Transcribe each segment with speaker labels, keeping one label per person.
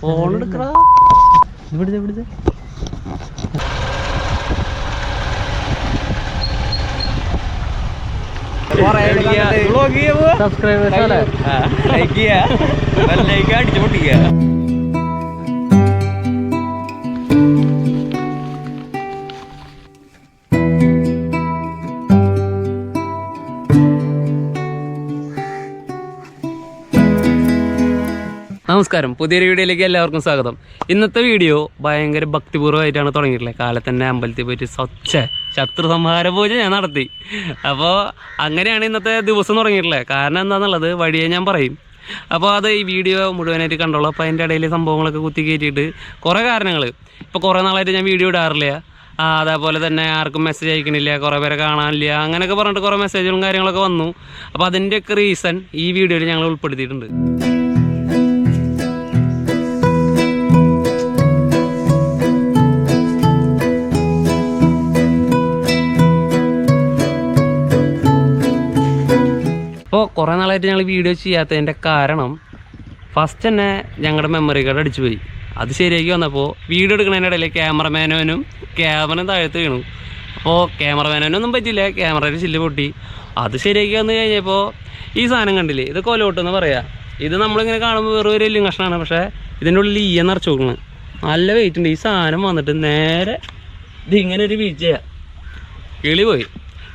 Speaker 1: Phone എടുക്കടാ. ഇവിടുത്തെ ഇവിടുത്തെ സബ്സ്ക്രൈബേഴ്സ്
Speaker 2: ലൈക്ക് ചെയ്യാ ലൈക്ക് അടിച്ചു പൊട്ടിക്കുക
Speaker 1: നമസ്കാരം. പുതിയൊരു വീഡിയോയിലേക്ക് എല്ലാവർക്കും സ്വാഗതം. ഇന്നത്തെ വീഡിയോ ഭയങ്കര ഭക്തിപൂർവമായിട്ടാണ് തുടങ്ങിയിട്ടുള്ളത്. കാലത്തന്നെ അമ്പലത്തിൽ പോയിട്ട് സ്വച്ഛ ശത്രു സംഹാര പൂജ ഞാൻ നടത്തി. അപ്പോൾ അങ്ങനെയാണ് ഇന്നത്തെ ദിവസം തുടങ്ങിയിട്ടുള്ളത്. കാരണം എന്താണെന്നുള്ളത് വഴിയെ ഞാൻ പറയും. അപ്പോൾ അത് ഈ വീഡിയോ മുഴുവനായിട്ട് കണ്ടോളൂ. അപ്പോൾ അതിന്റെ ഇടയിൽ സംഭവങ്ങളൊക്കെ കുത്തി കയറ്റിയിട്ട് കുറേ കാരണങ്ങൾ ഇപ്പോൾ കുറേ നാളായിട്ട് ഞാൻ വീഡിയോ ഇടാറില്ല. അതേപോലെ തന്നെ ആർക്കും മെസ്സേജ് അയക്കണില്ല കുറേ പേരെ കാണാനില്ല അങ്ങനെയൊക്കെ പറഞ്ഞിട്ട് കുറേ മെസ്സേജുകളും കാര്യങ്ങളൊക്കെ വന്നു. അപ്പോൾ അതിന്റെയൊക്കെ റീസൺ ഈ വീഡിയോയിൽ ഞങ്ങൾ ഉൾപ്പെടുത്തിയിട്ടുണ്ട്. കുറേ നാളായിട്ട് ഞങ്ങൾ വീഡിയോ ചെയ്യാത്തതിന്റെ കാരണം ഫസ്റ്റ് തന്നെ ഞങ്ങളുടെ മെമ്മറി കാർഡ് അടിച്ചു പോയി. അത് ശരിയാക്കി വന്നപ്പോൾ വീഡിയോ എടുക്കുന്നതിന്റെ ഇടയിൽ ക്യാമറമാനോനും ക്യാമറ താഴത്ത് വീണു. അപ്പോൾ ക്യാമറമാനോനൊന്നും പറ്റിയില്ല ക്യാമറയുടെ ചില്ല് പൊട്ടി. അത് ശരിയാക്കി വന്നു കഴിഞ്ഞപ്പോൾ ഈ സാധനം കണ്ടില്ലേ? ഇത് കൊലോട്ടെന്ന് പറയാം. ഇത് നമ്മളിങ്ങനെ കാണുമ്പോൾ വെറും ഒരു എല്ലും കഷ്ണമാണ് പക്ഷേ ഇതിന്റെ ഉള്ളിൽ ഈ നിറച്ച് നോക്കുന്നത് നല്ല വെയിറ്റ് ഉണ്ട്. ഈ സാധനം വന്നിട്ട് നേരെ ഇതിങ്ങനെ ഒരു വീഴ്ചയാണ് കിളി പോയി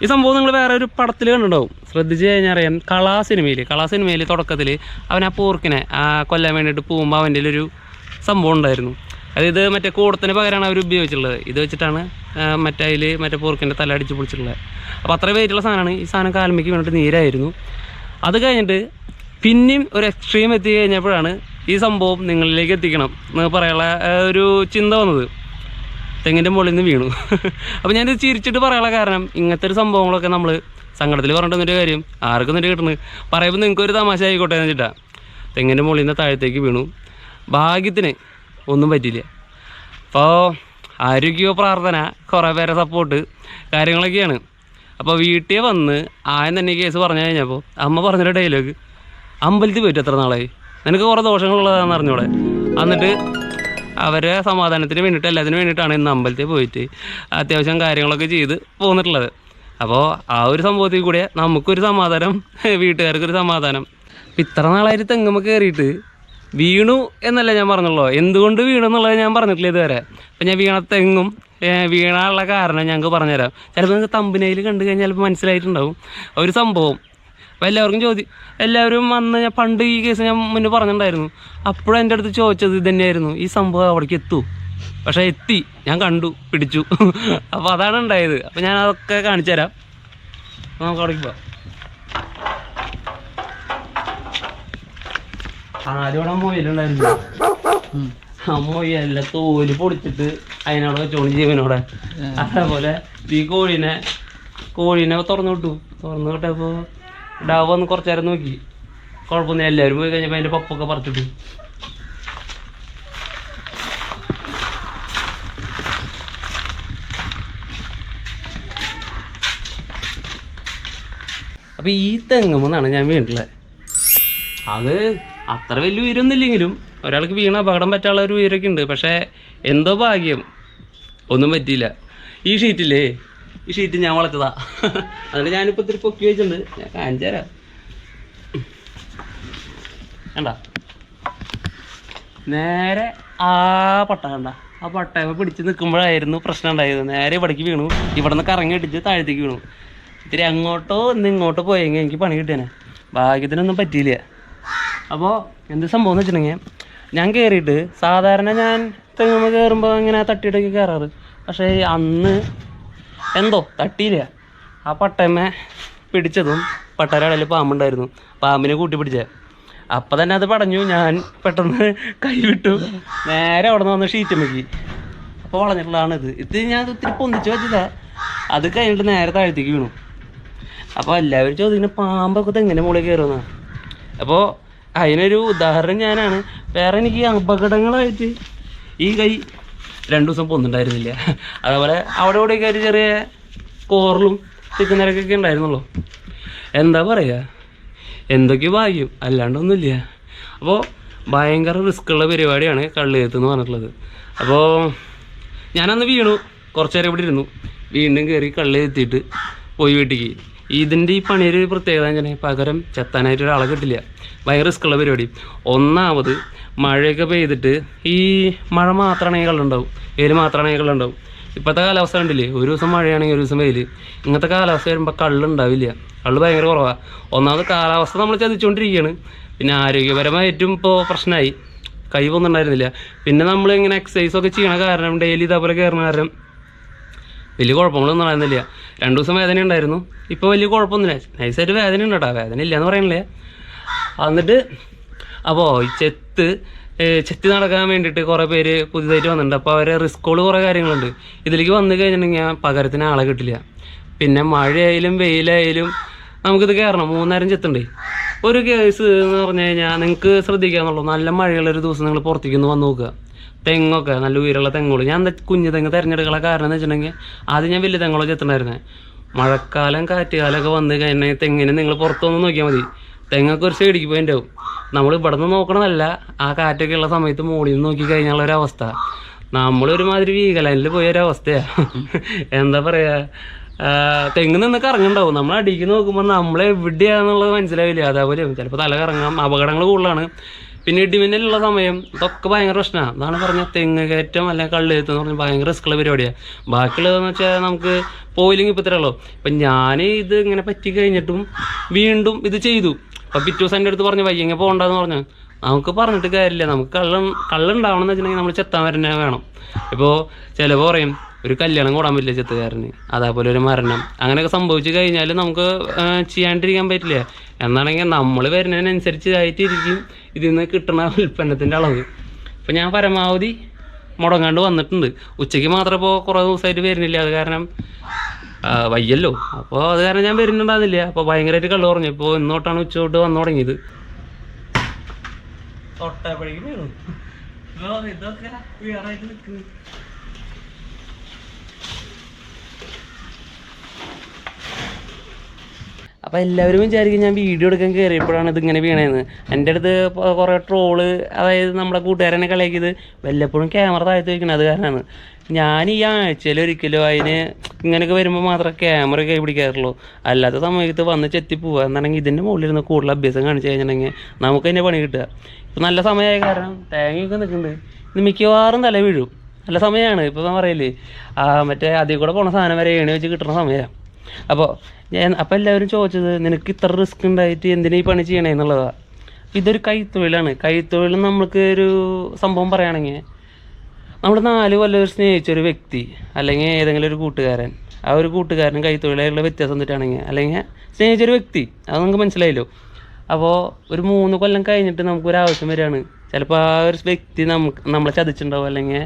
Speaker 1: ഈ സംഭവം നിങ്ങൾ വേറെ ഒരു പടത്തിൽ കണ്ടിട്ടുണ്ടാവും. ശ്രദ്ധിച്ചു കഴിഞ്ഞാൽ അറിയാം കളാ സിനിമയിൽ കളാ സിനിമയിൽ തുടക്കത്തിൽ അവൻ ആ പോർക്കിനെ കൊല്ലാൻ വേണ്ടിയിട്ട് പോകുമ്പോൾ അവന്റെ ഒരു സംഭവം ഉണ്ടായിരുന്നു. അതായത് മറ്റേ കൂടത്തിന് പകരമാണ് അവർ ഉപയോഗിച്ചിട്ടുള്ളത്. ഇത് വെച്ചിട്ടാണ് മറ്റേ അതിൽ മറ്റേ പോർക്കിന്റെ തല അടിച്ച് പൊളിച്ചിട്ടുള്ളത്. അപ്പോൾ അത്ര വെയിറ്റുള്ള സാധനമാണ് ഈ സാധനം കാൽമയ്ക്ക് വേണ്ടിയിട്ട് നീരായിരുന്നു. അത് കഴിഞ്ഞിട്ട് പിന്നെയും ഒരു എക്സ്ട്രീം എത്തി കഴിഞ്ഞപ്പോഴാണ് ഈ സംഭവം നിങ്ങളിലേക്ക് എത്തിക്കണം എന്ന് പറയാനുള്ള ഒരു ചിന്ത വന്നത്. തെങ്ങിന്റെ മുകളിൽ നിന്ന് വീണു. അപ്പോൾ ഞാനിത് ചിരിച്ചിട്ട് പറയാനുള്ള കാരണം ഇങ്ങനത്തെ ഒരു സംഭവങ്ങളൊക്കെ നമ്മൾ സങ്കടത്തിൽ പറഞ്ഞിട്ടൊന്നൊരു കാര്യം ആർക്കും എന്നിട്ട് കിട്ടുന്നത് പറയുമ്പോൾ നിങ്ങൾക്കൊരു തമാശ ആയിക്കോട്ടെ എന്ന് വെച്ചിട്ടാ. തെങ്ങിന്റെ മുകളിൽ നിന്ന് താഴത്തേക്ക് വീണു. ഭാഗ്യത്തിന് ഒന്നും പറ്റിയില്ല. അപ്പോൾ ആരോഗ്യമോ പ്രാർത്ഥന കുറേ പേരെ സപ്പോർട്ട് കാര്യങ്ങളൊക്കെയാണ്. അപ്പോൾ വീട്ടിൽ വന്ന് ആയം തന്നെ കേസ് പറഞ്ഞു കഴിഞ്ഞപ്പോൾ അമ്മ പറഞ്ഞൊരു ഡയലോഗ് അമ്പലത്തിൽ പോയിട്ട് എത്ര നാളായി? നിനക്ക് കുറേ ദോഷങ്ങളുള്ളതാണെന്ന് അറിഞ്ഞോളെ എന്നിട്ട് അവരെ സമാധാനത്തിന് വേണ്ടിയിട്ട് എല്ലാത്തിനും വേണ്ടിയിട്ടാണ് ഇന്ന് അമ്പലത്തിൽ പോയിട്ട് അത്യാവശ്യം കാര്യങ്ങളൊക്കെ ചെയ്ത് പോന്നിട്ടുള്ളത്. അപ്പോൾ ആ ഒരു സംഭവത്തിൽ കൂടെ നമുക്കൊരു സമാധാനം വീട്ടുകാർക്കൊരു സമാധാനം. ഇപ്പം ഇത്ര നാളായിട്ട് തെങ്ങുമ്മ കയറിയിട്ട് വീണു എന്നല്ല ഞാൻ പറഞ്ഞുള്ളൂ. എന്തുകൊണ്ട് വീണു എന്നുള്ളത് ഞാൻ പറഞ്ഞിട്ടില്ല ഇതുവരെ. അപ്പം ഞാൻ വീണ തെങ്ങും വീണാനുള്ള കാരണം ഞങ്ങൾക്ക് പറഞ്ഞുതരാം. ചിലപ്പോൾ നിങ്ങൾക്ക് തമ്പനയിൽ കണ്ടു കഴിഞ്ഞാൽ ചിലപ്പോൾ മനസ്സിലായിട്ടുണ്ടാവും. ഒരു സംഭവം അപ്പോൾ എല്ലാവർക്കും ചോദ്യം എല്ലാവരും വന്ന് ഞാൻ പണ്ട് ഈ കേസ് ഞാൻ മുന്നേ പറഞ്ഞിട്ടുണ്ടായിരുന്നു. അപ്പോഴും എന്റെ അടുത്ത് ചോദിച്ചത് ഇത് തന്നെയായിരുന്നു ഈ സംഭവം അവിടേക്ക് എത്തൂ. പക്ഷേ എത്തി. ഞാൻ കണ്ടു പിടിച്ചു. അപ്പോൾ അതാണ് ഉണ്ടായത്. അപ്പോൾ ഞാൻ അതൊക്കെ കാണിച്ചു തരാം. നമുക്ക് അവിടേക്ക് പോവാം. ഇവിടെ മൊയിലുണ്ടായിരുന്നു ആ മൊയിലെ തോൽ പൊടിച്ചിട്ട് അതിനോട് ചോണി ജീവനോടെ അതേപോലെ ഈ കോഴീനെ കോഴീനെ തുറന്നു വിട്ടു. തുറന്നു വിട്ടപ്പോൾ ഡാവ് വന്ന് കുറച്ച് നേരം നോക്കി. കുഴപ്പമൊന്നും എല്ലാവരും പോയി കഴിഞ്ഞപ്പോൾ അതിന്റെ പപ്പൊക്കെ പറിച്ചിട്ടു. അപ്പോൾ ഈ തെങ്ങുമെന്നാണ് ഞാൻ വീണിട്ടുള്ളത് അത് അത്ര വലിയ ഉയരൊന്നുമില്ലെങ്കിലും ഒരാൾക്ക് വീണ അപകടം പറ്റാനുള്ള ഒരു ഉയരൊക്കെ ഉണ്ട്. പക്ഷേ എന്തോ ഭാഗ്യം. ഒന്നും പറ്റിയില്ല. ഈ ഷീറ്റില്ലേ? ഈ ഷീറ്റ് ഞാൻ വളച്ചതാ. അതുകൊണ്ട് ഞാനിപ്പോൾ ഇത്തിരി പൊക്കി വെച്ചിട്ടുണ്ട്. ഞാൻ കാണിച്ചു തരാം. കണ്ട? നേരെ ആ പട്ട കണ്ട? ആ പട്ടയമ പിടിച്ച് നിൽക്കുമ്പോഴായിരുന്നു പ്രശ്നം ഉണ്ടായത്. നേരെ ഇവിടേക്ക് വീണു. ഇവിടെ നിന്ന് കറങ്ങി ഇടിച്ച് താഴത്തേക്ക് വീണു. ഇത്തിരി അങ്ങോട്ടോ ഇന്ന് ഇങ്ങോട്ടോ പോയെങ്കിൽ എനിക്ക് പണി കിട്ടിയനെ. ഭാഗ്യത്തിനൊന്നും പറ്റിയില്ല. അപ്പോൾ എന്ത് സംഭവം എന്ന് വെച്ചിട്ടുണ്ടെങ്കിൽ ഞാൻ കയറിയിട്ട് സാധാരണ ഞാൻ തെങ്ങുമ്മ കയറുമ്പോൾ ഇങ്ങനെ തട്ടിയിട്ടൊക്കെ കയറാറ് പക്ഷേ അന്ന് എന്തോ തട്ടിയില്ല. ആ പട്ടയമ്മ പിടിച്ചതും പട്ടയുടെ പാമ്പുണ്ടായിരുന്നു. പാമ്പിനെ കൂട്ടി പിടിച്ചേ. അപ്പം തന്നെ അത് പടഞ്ഞു. ഞാൻ പെട്ടെന്ന് കൈവിട്ടു. നേരെ അവിടെ നിന്ന് വന്ന് ഷീറ്റ് മുക്കി അപ്പോൾ വളഞ്ഞിട്ടുള്ളതാണ് ഇത്. ഇത് ഞാൻ ഇത്തിരി പൊന്തിച്ച് വെച്ചതാ. അത് കഴിഞ്ഞിട്ട് നേരെ താഴത്തേക്ക് വീണു. അപ്പോൾ എല്ലാവരും ചോദിക്കുന്നത് പാമ്പൊക്കെ എങ്ങനെ മുകളിൽ കയറുന്നതാണ് അപ്പോൾ അതിനൊരു ഉദാഹരണം ഞാനാണ്. വേറെ എനിക്ക് അപകടങ്ങളായിട്ട് ഈ കൈ രണ്ടു ദിവസം പൊന്നുണ്ടായിരുന്നില്ല അതേപോലെ അവിടെ ഇവിടെയൊക്കെ ഒരു ചെറിയ കോറലും ചിക്കുന്നരക്കൊക്കെ ഉണ്ടായിരുന്നുള്ളൂ. എന്താ പറയുക എന്തൊക്കെ ഭാഗ്യം? അല്ലാണ്ടൊന്നുമില്ല. അപ്പോൾ ഭയങ്കര റിസ്ക് ഉള്ള പരിപാടിയാണ് കള്ളിയെത്ത് എന്ന് പറഞ്ഞിട്ടുള്ളത്. അപ്പോൾ ഞാനന്ന് വീണു. കുറച്ച് നേരം ഇവിടെ ഇരുന്നു. വീണ്ടും കയറി കള്ളി എത്തിയിട്ട് പോയി വീട്ടിക്ക് ഇതിന്റെ ഈ പണിയൊരു പ്രത്യേകത വെച്ചാൽ പകരം ചെത്താനായിട്ട് ഒരാളെ കിട്ടില്ല. ഭയങ്കര റിസ്ക്കുള്ള പരിപാടി. ഒന്നാമത് മഴയൊക്കെ പെയ്തിട്ട് ഈ മഴ മാത്രമാണെങ്കിൽ കള്ളുണ്ടാവും. വെയിൽ മാത്രമാണെങ്കിൽ കള്ളുണ്ടാവും. ഇപ്പോഴത്തെ കാലാവസ്ഥ കണ്ടില്ലേ? ഒരു ദിവസം മഴയാണെങ്കിൽ ഒരു ദിവസം വെയിൽ ഇങ്ങനത്തെ കാലാവസ്ഥ വരുമ്പോൾ കള്ളുണ്ടാവില്ല. കള്ള് ഭയങ്കര കുറവാണ് ഒന്നാമത് കാലാവസ്ഥ നമ്മൾ ചതിച്ചുകൊണ്ടിരിക്കുകയാണ് പിന്നെ ആരോഗ്യപരമായിട്ടും ഇപ്പോൾ പ്രശ്നമായി കൈ പോകുന്നുണ്ടായിരുന്നില്ല പിന്നെ നമ്മൾ ഇങ്ങനെ എക്സസൈസ് ഒക്കെ ചെയ്യണ കാരണം ഡെയിലി ഇതേപോലെ കയറുന്ന കാരണം വലിയ കുഴപ്പങ്ങളൊന്നും ഉണ്ടായിരുന്നില്ല. രണ്ട് ദിവസം വേദന ഉണ്ടായിരുന്നു. ഇപ്പോൾ വലിയ കുഴപ്പമൊന്നുമില്ല. നൈസായിട്ട് വേദന ഉണ്ട് കേട്ടോ വേദന ഇല്ല എന്ന് പറയണില്ലേ? എന്നിട്ട് അപ്പോൾ ഈ ചെത്ത് ചെത്തി നടക്കാൻ വേണ്ടിയിട്ട് കുറേ പേര് പുതിയതായിട്ട് വന്നിട്ടുണ്ട്. അപ്പോൾ അവരെ റിസ്ക്കുകൾ കുറേ കാര്യങ്ങളുണ്ട്. ഇതിലേക്ക് വന്നു കഴിഞ്ഞിട്ടുണ്ടെങ്കിൽ പകരത്തിന് ആളെ കിട്ടില്ല. പിന്നെ മഴയായാലും വെയിലായാലും നമുക്കിത് കയറണം മൂന്നേരം ചെത്തുണ്ട്. ഒരു കേസ് എന്ന് പറഞ്ഞു കഴിഞ്ഞാൽ നിങ്ങൾക്ക് ശ്രദ്ധിക്കാന്നുള്ളൂ. നല്ല മഴയുള്ള ഒരു ദിവസം നിങ്ങൾ പുറത്തേക്ക് ഒന്ന് വന്ന് നോക്കുക. തെങ്ങൊക്കെ നല്ല ഉയരമുള്ള തെങ്ങുകൾ. ഞാൻ എന്താ കുഞ്ഞു തെങ്ങ് തിരഞ്ഞെടുക്കാനുള്ള കാരണം എന്ന് വെച്ചിട്ടുണ്ടെങ്കിൽ ആദ്യം ഞാൻ വലിയ തെങ്ങുകൾ ചെത്തണ്ടായിരുന്നേ. മഴക്കാലം കാറ്റുകാലമൊക്കെ വന്ന് കഴിഞ്ഞാൽ തെങ്ങിനെ നിങ്ങൾ പുറത്തൊന്ന് നോക്കിയാൽ മതി. തെങ്ങൊക്കെ ഒരു സൈഡിലേക്ക് പോയിട്ടാവും നമ്മൾ ഇവിടെ നിന്ന് നോക്കണതല്ല. ആ കാറ്റൊക്കെ ഉള്ള സമയത്ത് മുകളിൽ നിന്ന് നോക്കി കഴിഞ്ഞാൽ ഒരു നമ്മളൊരുമാതിരി വീഗലനിൽ പോയ ഒരു അവസ്ഥയാ. എന്താ പറയാ തെങ്ങ് നിന്ന് കറങ്ങുണ്ടാവും നമ്മൾ അടിക്ക് നോക്കുമ്പോൾ നമ്മൾ എവിടെയാണെന്നുള്ളത് മനസ്സിലാവില്ല. അതേപോലെ ചിലപ്പോൾ തല കറങ്ങാം അപകടങ്ങൾ കൂടുതലാണ്. പിന്നെ ഇടിമിന്നലുള്ള സമയം ഇതൊക്കെ ഭയങ്കര പ്രശ്നമാണ് അതാണ് പറഞ്ഞ തെങ്ങ് കയറ്റം അല്ലെങ്കിൽ കള്ളെഴുത്ത് എന്ന് പറഞ്ഞാൽ ഭയങ്കര റിസ്ക്കുള്ള പരിപാടിയാണ് ബാക്കിയുള്ളതെന്ന് വെച്ചാൽ നമുക്ക് പോയില്ലെങ്കിൽ ഇപ്പം ഇത്രയുള്ളൂ ഇപ്പം ഞാൻ ഇത് ഇങ്ങനെ പറ്റി കഴിഞ്ഞിട്ടും വീണ്ടും ഇത് ചെയ്തു. അപ്പം പിറ്റേ ദിവസം എന്റെ അടുത്ത് പറഞ്ഞു വയ്യെങ്കിൽ പോകണ്ടെന്ന് പറഞ്ഞു. നമുക്ക് പറഞ്ഞിട്ട് കാര്യമില്ല. നമുക്ക് കള്ളം കള്ളുണ്ടാവണം എന്ന് വെച്ചിട്ടുണ്ടെങ്കിൽ നമ്മൾ ചെത്താൻ വരണേ വേണം. ഇപ്പോൾ ചില പറയും ഒരു കല്യാണം കൂടാൻ പറ്റില്ല ചെത്തുകാരന്. അതേപോലെ ഒരു മരണം. അങ്ങനെയൊക്കെ സംഭവിച്ചു കഴിഞ്ഞാൽ നമുക്ക് ചെയ്യാണ്ടിരിക്കാൻ പറ്റില്ല. എന്നാണെങ്കിൽ നമ്മൾ വരുന്നതിനനുസരിച്ച് ആയിട്ടിരിക്കും ഇതിൽ നിന്ന് കിട്ടുന്ന ഉൽപ്പന്നത്തിന്റെ അളവ്. ഇപ്പം ഞാൻ പരമാവധി മുടങ്ങാണ്ട് വന്നിട്ടുണ്ട്. ഉച്ചയ്ക്ക് മാത്രമേ ഇപ്പോൾ കുറേ ദിവസമായിട്ട് വരുന്നില്ല. അത് കാരണം വയ്യല്ലോ. അപ്പോൾ അത് കാരണം ഞാൻ വരുന്നുണ്ടാകുന്നില്ല അപ്പോൾ ഭയങ്കരമായിട്ട് കള്ളു പറഞ്ഞു. ഇപ്പോൾ ഇന്നോട്ടാണ് ഉച്ച തൊട്ട് വന്നു തുടങ്ങിയത്. തൊട്ടപ്പോഴേക്കും ഇതൊക്കെ അപ്പോൾ എല്ലാവരും വിചാരിക്കും ഞാൻ വീഡിയോ എടുക്കാൻ കയറിയപ്പോഴാണ് ഇതിങ്ങനെ വീണതെന്ന് എന്റെ അടുത്ത് കുറേ ട്രോൾ അതായത് നമ്മുടെ കൂട്ടുകാരനെ കളിയാക്കിയത് വല്ലപ്പോഴും ക്യാമറ താഴ്ത്തി വയ്ക്കണം അത് കാരണമാണ് ഞാൻ ഈ ആഴ്ചയിൽ ഒരിക്കലും അതിന് ഇങ്ങനെയൊക്കെ വരുമ്പോൾ മാത്രമേ ക്യാമറ കൈ പിടിക്കാറുള്ളൂ. അല്ലാത്ത സമയത്ത് വന്ന് ചെത്തി എന്നുണ്ടെങ്കിൽ എന്നാണെങ്കിൽ ഇതിന്റെ മുകളിൽ ഇരുന്ന് കൂടുതൽ അഭ്യാസം കാണിച്ചു കഴിഞ്ഞിട്ടുണ്ടെങ്കിൽ നമുക്ക് തന്നെ പണി കിട്ടുക. ഇപ്പം നല്ല സമയമായ കാരണം തേങ്ങയൊക്കെ നിൽക്കുന്നുണ്ട്. ഇത് മിക്കവാറും തല വീഴും. നല്ല സമയമാണ്. ഇപ്പോൾ ഞാൻ പറയില്ലേ മറ്റേ അതിൽ കൂടെ പോണ സാധനം വരെ ഏണി വെച്ച് കിട്ടുന്ന സമയമാണ് അപ്പോൾ ഞാൻ അപ്പോൾ എല്ലാവരും ചോദിച്ചത് നിനക്ക് ഇത്ര റിസ്ക് ഉണ്ടായിട്ട് എന്തിനാ ഈ പണി ചെയ്യണേ? എന്നുള്ളതാണ് ഇതൊരു കൈത്തൊഴിലാണ്. കൈത്തൊഴിൽ നമുക്ക് ഒരു സംഭവം പറയുകയാണെങ്കിൽ നമ്മൾ നാല് കൊല്ലം ഒരു സ്നേഹിച്ച ഒരു വ്യക്തി അല്ലെങ്കിൽ ഏതെങ്കിലും ഒരു കൂട്ടുകാരൻ ആ ഒരു കൂട്ടുകാരനും കൈത്തൊഴിലായുള്ള വ്യത്യാസം എന്നിട്ടാണെങ്കിൽ അല്ലെങ്കിൽ സ്നേഹിച്ചൊരു വ്യക്തി അത് നമുക്ക് മനസ്സിലായല്ലോ. അപ്പോൾ ഒരു മൂന്ന് കൊല്ലം കഴിഞ്ഞിട്ട് നമുക്കൊരു ആവശ്യം വരികയാണ്. ചിലപ്പോൾ ആ ഒരു വ്യക്തി നമുക്ക് നമ്മളെ ചതിച്ചിട്ടുണ്ടാവും അല്ലെങ്കിൽ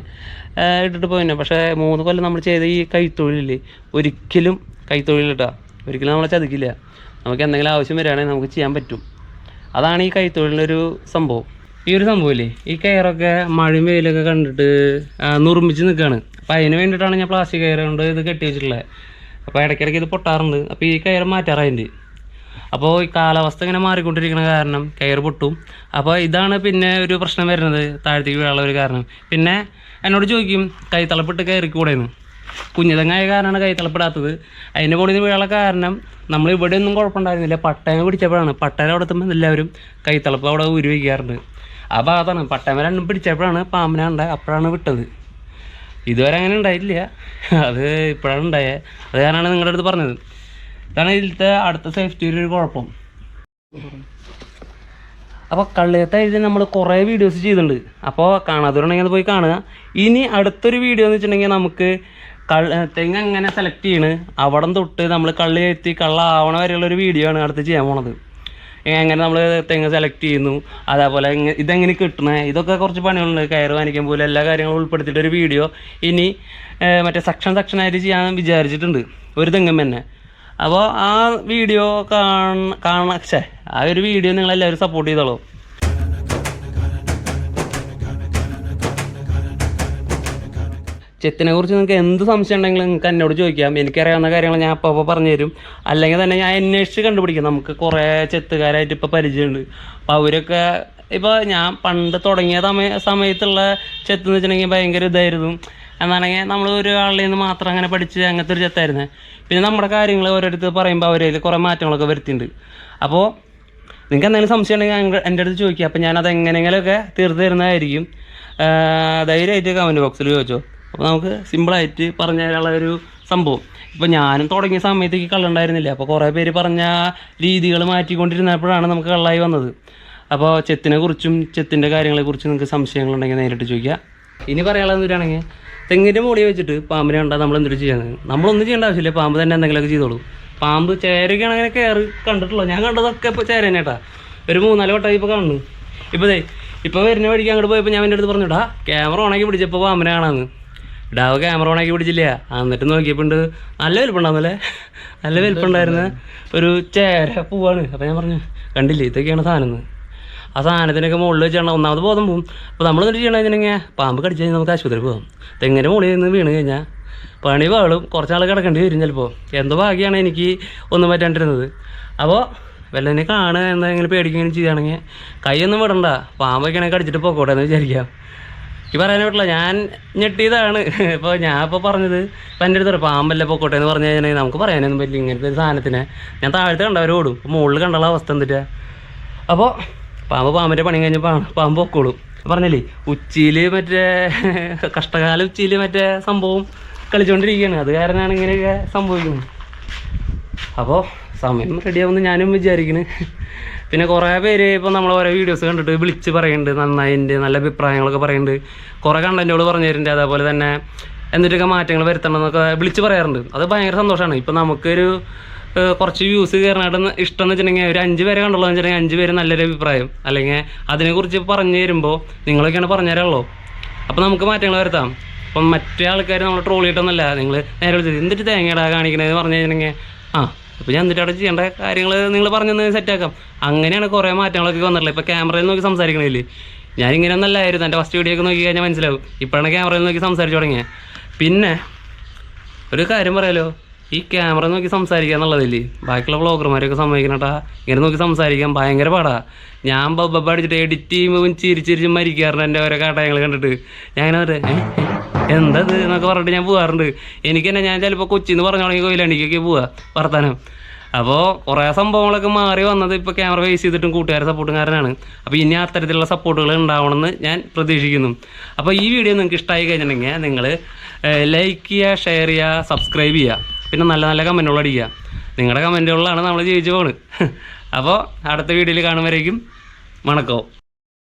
Speaker 1: ഇട്ടിട്ട് പോയിന്നെ പക്ഷേ മൂന്ന് കൊല്ലം നമ്മൾ ചെയ്ത ഈ കൈത്തൊഴിലില്ലേ ഒരിക്കലും കൈത്തൊഴിൽ കേട്ടോ ഒരിക്കലും നമ്മളെ ചതിക്കില്ല. നമുക്ക് എന്തെങ്കിലും ആവശ്യം വരികയാണെങ്കിൽ നമുക്ക് ചെയ്യാൻ പറ്റും. അതാണ് ഈ കൈത്തൊഴിലിനൊരു സംഭവം. ഈ ഒരു സംഭവമില്ലേ ഈ കയറൊക്കെ മഴയും വെയിലൊക്കെ കണ്ടിട്ട് നുറുമിച്ച് നിൽക്കുകയാണ്. അപ്പോൾ അതിന് വേണ്ടിയിട്ടാണ് ഞാൻ പ്ലാസ്റ്റിക് കയറുകൊണ്ട് ഇത് കെട്ടി വെച്ചിട്ടുള്ളത് അപ്പോൾ ഇടയ്ക്കിടയ്ക്ക് ഇത് പൊട്ടാറുണ്ട്. അപ്പോൾ ഈ കയറ് മാറ്റാറായിട്ടുണ്ട്. അപ്പോൾ ഈ കാലാവസ്ഥ ഇങ്ങനെ മാറിക്കൊണ്ടിരിക്കുന്ന കാരണം കയർ പൊട്ടും. അപ്പോൾ ഇതാണ് പിന്നെ ഒരു പ്രശ്നം വരുന്നത് താഴത്തേക്ക് വീഴാനുള്ള ഒരു കാരണം. പിന്നെ എന്നോട് ചോദിക്കും കൈത്തളപ്പിട്ട് കയറിക്കൂടെയെന്ന് കുഞ്ഞുതെങ്ങായ കാരണമാണ് കൈത്തളപ്പിടാത്തത്. അതിന്റെ പൊടിയിൽ വീഴാനുള്ള കാരണം നമ്മൾ ഇവിടെ ഒന്നും കുഴപ്പമുണ്ടായിരുന്നില്ല. പട്ടയം പിടിച്ചപ്പോഴാണ്. പട്ടയം അവിടെ എത്തുമ്പോൾ എല്ലാവരും കൈത്തളപ്പ് അവിടെ ഉരു വയ്ക്കാറുണ്ട്. ആ ഭാഗത്താണ് പട്ടയം രണ്ടും പിടിച്ചപ്പോഴാണ് പാമ്പിനെ ഉണ്ടായത് അപ്പോഴാണ് വിട്ടത്. ഇതുവരെ അങ്ങനെ ഉണ്ടായിട്ടില്ല. അത് ഇപ്പോഴാണ് ഉണ്ടായത് അത് കാരണമാണ് നിങ്ങളുടെ അടുത്ത് പറഞ്ഞത്. ഇതാണ് ഇതിലത്തെ അടുത്ത സേഫ്റ്റി ഒരു കുഴപ്പം. അപ്പോൾ കള്ളിയത്തായിട്ട് നമ്മൾ കുറേ വീഡിയോസ് ചെയ്തിട്ടുണ്ട്. അപ്പോൾ കാണാത്തവരുണ്ടെങ്കിൽ അത് പോയി കാണുക. ഇനി അടുത്തൊരു വീഡിയോ എന്ന് വെച്ചിട്ടുണ്ടെങ്കിൽ നമുക്ക് കള്ള തെങ്ങ് എങ്ങനെ സെലക്ട് ചെയ്യണ് അവിടം തൊട്ട് നമ്മൾ കള്ളി എത്തി കള്ളാവണ വരെയുള്ള ഒരു വീഡിയോ ആണ് അടുത്ത് ചെയ്യാൻ പോണത്. എങ്ങനെ നമ്മൾ തെങ്ങ് സെലക്ട് ചെയ്യുന്നു അതേപോലെ ഇതെങ്ങനെ കിട്ടണേ ഇതൊക്കെ കുറച്ച് പണികളുണ്ട്. കയറ് വാങ്ങിക്കാൻ പോലും എല്ലാ കാര്യങ്ങളും ഉൾപ്പെടുത്തിയിട്ടൊരു വീഡിയോ ഇനി മറ്റേ സെക്ഷൻ സെക്ഷനായിട്ട് ചെയ്യാൻ വിചാരിച്ചിട്ടുണ്ട്. ഒരു തെങ്ങും തന്നെ. അപ്പോൾ ആ വീഡിയോ കാണ ഛേ ആ ഒരു വീഡിയോ നിങ്ങളെല്ലാവരും സപ്പോർട്ട് ചെയ്തോളൂ. ചെത്തിനെ കുറിച്ച് നിങ്ങൾക്ക് എന്ത് സംശയം ഉണ്ടെങ്കിലും നിങ്ങൾക്ക് എന്നോട് ചോദിക്കാം. എനിക്കറിയാവുന്ന കാര്യങ്ങൾ ഞാൻ അപ്പോൾ അപ്പോൾ പറഞ്ഞു തരും അല്ലെങ്കിൽ തന്നെ ഞാൻ അന്വേഷിച്ച് കണ്ടുപിടിക്കും. നമുക്ക് കുറേ ചെത്തുകാരായിട്ട് ഇപ്പോൾ പരിചയമുണ്ട്. അപ്പോൾ അവരൊക്കെ ഇപ്പോൾ ഞാൻ പണ്ട് തുടങ്ങിയ സമയ സമയത്തുള്ള ചെത്ത് എന്ന് വെച്ചിട്ടുണ്ടെങ്കിൽ ഭയങ്കര ഇതായിരുന്നു. എന്നാണെങ്കിൽ നമ്മൾ ഒരാളിൽ നിന്ന് മാത്രം അങ്ങനെ പഠിച്ച് അങ്ങനത്തെ ഒരു ചെത്തായിരുന്നു. പിന്നെ നമ്മുടെ കാര്യങ്ങൾ ഓരോരുത്തർ പറയുമ്പോൾ അവരതിൽ കുറേ മാറ്റങ്ങളൊക്കെ വരുത്തിയിട്ടുണ്ട് അപ്പോൾ നിങ്ങൾക്ക് എന്തെങ്കിലും സംശയം ഉണ്ടെങ്കിൽ എന്റെ അടുത്ത് ചോദിക്കുക അപ്പോൾ ഞാനത് എങ്ങനെയെങ്കിലുമൊക്കെ തീർത്ത് തരുന്നതായിരിക്കും. ധൈര്യമായിട്ട് കമന്റ് ബോക്സിൽ ചോദിച്ചോ. അപ്പോൾ നമുക്ക് സിമ്പിളായിട്ട് പറഞ്ഞു തരാനുള്ള ഒരു സംഭവം. ഇപ്പോൾ ഞാനും തുടങ്ങിയ സമയത്തേക്ക് കള്ളുണ്ടായിരുന്നില്ല അപ്പോൾ കുറേ പേര് പറഞ്ഞ രീതികൾ മാറ്റിക്കൊണ്ടിരുന്നപ്പോഴാണ് നമുക്ക് കള്ളായി വന്നത്. അപ്പോൾ ചെത്തിനെ കുറിച്ചും ചെത്തിന്റെ കാര്യങ്ങളെക്കുറിച്ചും നിങ്ങൾക്ക് സംശയങ്ങളുണ്ടെങ്കിൽ നേരിട്ട് ചോദിക്കുക ഇനി പറയാനുള്ളത് എന്തിനാണെങ്കിൽ തെങ്ങിന്റെ മുകളിൽ വെച്ചിട്ട് പാമ്പിനെ കണ്ടാൽ നമ്മൾ എന്തൊരു ചെയ്യുന്നത് നമ്മളൊന്നും ചെയ്യേണ്ട ആവശ്യമില്ല. പാമ്പ് തന്നെ എന്തെങ്കിലുമൊക്കെ ചെയ്തോളൂ. പാമ്പ് ചേരൊക്കെയാണ് അങ്ങനെ കയറി കണ്ടിട്ടുള്ളൂ. ഞാൻ കണ്ടതൊക്കെ ഇപ്പോൾ ചേര തന്നെ കേട്ടാ ഒരു മൂന്നാൽ വട്ടമായി ഇപ്പോൾ കാണുന്നു. ഇപ്പോൾ ദേ ഇപ്പോൾ വരുന്ന വഴിക്ക് അങ്ങോട്ട് പോയപ്പോൾ ഞാൻ എന്റെ അടുത്ത് പറഞ്ഞുടാ ക്യാമറ ഓണാക്കി പിടിച്ചപ്പോൾ പാമ്പിനെ കാണാമെന്ന് ഇടാവ് ക്യാമറ ഓണാക്കി പിടിച്ചില്ല? എന്നിട്ട് നോക്കിയപ്പോണ്ട് നല്ല വലുപ്പമുണ്ടാവുന്നല്ലേ നല്ല വലുപ്പമുണ്ടായിരുന്ന ഒരു ചേര പൂവാണ്. അപ്പോൾ ഞാൻ പറഞ്ഞു കണ്ടില്ലേ? ഇതൊക്കെയാണ് സാധനം ആ സാധനത്തിനൊക്കെ മുകളിൽ വെച്ചാണ് ഒന്നാമത് ബോധം പോകും അപ്പോൾ നമ്മൾ എന്നിട്ട് ചെയ്യണം വെച്ചിട്ടുണ്ടെങ്കിൽ പാമ്പ് കടിച്ചു കഴിഞ്ഞാൽ നമുക്ക് ആശുപത്രി പോകാം. തെങ്ങിന്റെ മുകളിൽ നിന്ന് വീണ് കഴിഞ്ഞാൽ പണി പാളും. കുറച്ചാൾ കിടക്കേണ്ടി വരും ചിലപ്പോൾ എന്തോ ഭാഗ്യമാണ് എനിക്ക് ഒന്നും പറ്റാണ്ടിരുന്നത്. അപ്പോൾ വല്ലതിനെ കാണുക എന്തെങ്കിലും പേടിക്കുകയും ചെയ്യുകയാണെങ്കിൽ കൈയൊന്നും വിടണ്ട. പാമ്പൊക്കെ ആണെങ്കിൽ കടിച്ചിട്ട് പോക്കോട്ടെ എന്ന് വിചാരിക്കാം. ഈ പറയാനേ പറ്റില്ല. ഞാൻ ഞെട്ടിയതാണ്. ഇപ്പോൾ ഞാൻ ഇപ്പോൾ പറഞ്ഞത് ഇപ്പം എന്റെ അടുത്ത് പാമ്പല്ലേ പൊക്കോട്ടെ എന്ന് പറഞ്ഞു കഴിഞ്ഞാൽ നമുക്ക് പറയാനൊന്നും പറ്റില്ല. ഇങ്ങനത്തെ ഒരു സാധനത്തിനെ. ഞാൻ താഴത്തെ കണ്ടവരോടും. ഇപ്പോൾ മുകളിൽ കണ്ടുള്ള അവസ്ഥ എന്തിട്ടാ? അപ്പോൾ പാമ്പ് പാമ്പിന്റെ പണി കഴിഞ്ഞ് പാമ്പ് പൊക്കോളും. പറഞ്ഞില്ലേ ഉച്ചയിൽ മറ്റേ കഷ്ടകാല ഉച്ചയിൽ മറ്റേ സംഭവം കളിച്ചുകൊണ്ടിരിക്കുകയാണ് അത് കാരണമാണ് ഇങ്ങനെയൊക്കെ സംഭവിക്കുന്നത്. അപ്പോൾ സമയം റെഡിയാവുമെന്ന് ഞാനും വിചാരിക്കുന്നു പിന്നെ കുറേ പേര് ഇപ്പോൾ നമ്മൾ ഓരോ വീഡിയോസ് കണ്ടിട്ട് വിളിച്ച് പറയുന്നുണ്ട് നന്നായിട്ടുണ്ട് നല്ല അഭിപ്രായങ്ങളൊക്കെ പറയുന്നുണ്ട് കുറേ കണ്ടന്റുകൾ പറഞ്ഞു തരുന്നുണ്ട് അതേപോലെ തന്നെ എന്നിട്ടൊക്കെ മാറ്റങ്ങൾ വരുത്തണം എന്നൊക്കെ വിളിച്ച് പറയാറുണ്ട്. അത് ഭയങ്കര സന്തോഷമാണ് ഇപ്പോൾ നമുക്കൊരു കുറച്ച് വ്യൂസ് കയറാനായിട്ട് ഇഷ്ടം എന്ന് വെച്ചിട്ടുണ്ടെങ്കിൽ ഒരു അഞ്ച് പേരെ കണ്ടുള്ളൂ എന്ന് വെച്ചിട്ടുണ്ടെങ്കിൽ അഞ്ച് പേര് നല്ലൊരു അഭിപ്രായം. അല്ലെങ്കിൽ അതിനെക്കുറിച്ച് പറഞ്ഞു തരുമ്പോൾ നിങ്ങളൊക്കെയാണ് പറഞ്ഞു തരാമല്ലോ അപ്പോൾ നമുക്ക് മാറ്റങ്ങൾ വരുത്താം. അപ്പം മറ്റേ ആൾക്കാർ നമ്മൾ ട്രോൾ ചെയ്തിട്ടൊന്നുമല്ല. നിങ്ങൾ നേരെ വിളിച്ചത് എന്തിട്ട് തേങ്ങയുടെ കാണിക്കണതെന്ന് പറഞ്ഞു കഴിഞ്ഞിട്ടുണ്ടെങ്കിൽ ആ അപ്പോൾ ഞാൻ എന്നിട്ട് അവിടെ ചെയ്യേണ്ട കാര്യങ്ങൾ നിങ്ങൾ പറഞ്ഞൊന്ന് സെറ്റാക്കാം അങ്ങനെയാണ് കുറേ മാറ്റങ്ങളൊക്കെ വന്നിട്ടുള്ളത്. ഇപ്പോൾ ക്യാമറയിൽ നോക്കി സംസാരിക്കണില്ലേ? ഞാൻ ഇങ്ങനെ ഒന്നല്ലായിരുന്നു എന്റെ ഫസ്റ്റ് വീഡിയോ ഒക്കെ നോക്കി കഴിഞ്ഞാൽ മനസ്സിലാവും. ഇപ്പോഴാണ് ക്യാമറയിൽ നോക്കി സംസാരിച്ചു തുടങ്ങിയത്. പിന്നെ ഒരു കാര്യം പറയാലോ? ഈ ക്യാമറ നോക്കി സംസാരിക്കുക എന്നുള്ളതില്ലേ ബാക്കിയുള്ള വ്ളോഗർമാരൊക്കെ സമ്മതിക്കണട്ടാ. ഇങ്ങനെ നോക്കി സംസാരിക്കാൻ ഭയങ്കര പാടാ. ഞാൻ ബബ്ബ അടിച്ചിട്ട് എഡിറ്റ് ചെയ്യുമ്പോൾ ചിരിച്ചിരിച്ച് മരിക്കാറുണ്ട് എന്റെ ഓരോ കാട്ടയങ്ങൾ കണ്ടിട്ട്. ഞാൻ അങ്ങനെ പറയാം "ഏ, ഏ, എന്തത്? എന്നൊക്കെ പറഞ്ഞിട്ട് ഞാൻ പോകാറുണ്ട് എനിക്ക് തന്നെ ഞാൻ ചിലപ്പോൾ കൊച്ചിന്ന് പറഞ്ഞു തുടങ്ങി കൊയിലാണ്ടിക്കൊക്കെ പോവാ വർത്താനം. അപ്പോൾ കുറേ സംഭവങ്ങളൊക്കെ മാറി വന്നത് ഇപ്പോൾ ക്യാമറ ഫേസ് ചെയ്തിട്ടും കൂട്ടുകാരെ സപ്പോർട്ടും കാരനാണ്. അപ്പോൾ ഇനി അത്തരത്തിലുള്ള സപ്പോർട്ടുകൾ ഉണ്ടാവണമെന്ന് ഞാൻ പ്രതീക്ഷിക്കുന്നു. അപ്പോൾ ഈ വീഡിയോ നിങ്ങൾക്ക് ഇഷ്ടമായി കഴിഞ്ഞിട്ടുണ്ടെങ്കിൽ നിങ്ങൾ ലൈക്ക് ചെയ്യുക ഷെയർ ചെയ്യുക സബ്സ്ക്രൈബ് ചെയ്യുക. പിന്നെ നല്ല നല്ല കമന്റുകൾ അടിക്കുക. നിങ്ങളുടെ കമന്റുകളിലാണ് നമ്മൾ ജീവിച്ചു പോകുന്നത് അപ്പോൾ അടുത്ത വീഡിയോയിൽ കാണുമ്പോഴേക്കും വണക്കോ.